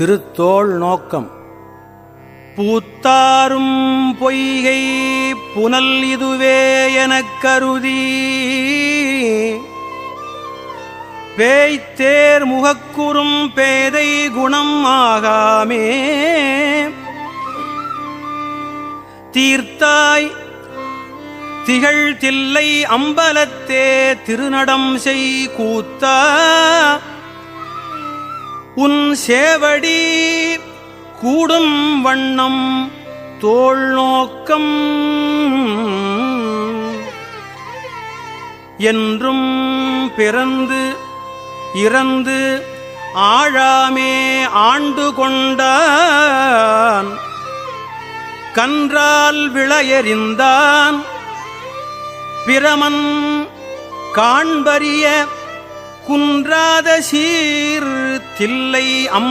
திருத்தோள் நோக்கம். பூத்தாரும் பொய்கை புனல் இதுவே எனக் கருதி. பேய்த்தேர் முகக்குறும் பேதை குணம் ஆகாமே. தீர்த்தாய் திகழ் தில்லை அம்பலத்தே திருநடம் செய் கூத்தா. உன் சேவடி கூடும் வண்ணம் தோல் நோக்கம் என்றும் பிறந்து இறந்து ஆழாமே ஆண்டு கொண்டான். கன்றால் விளையறிந்தான். பிரமன் காண்பறிய குன்றாத சீர் தில்லை அம்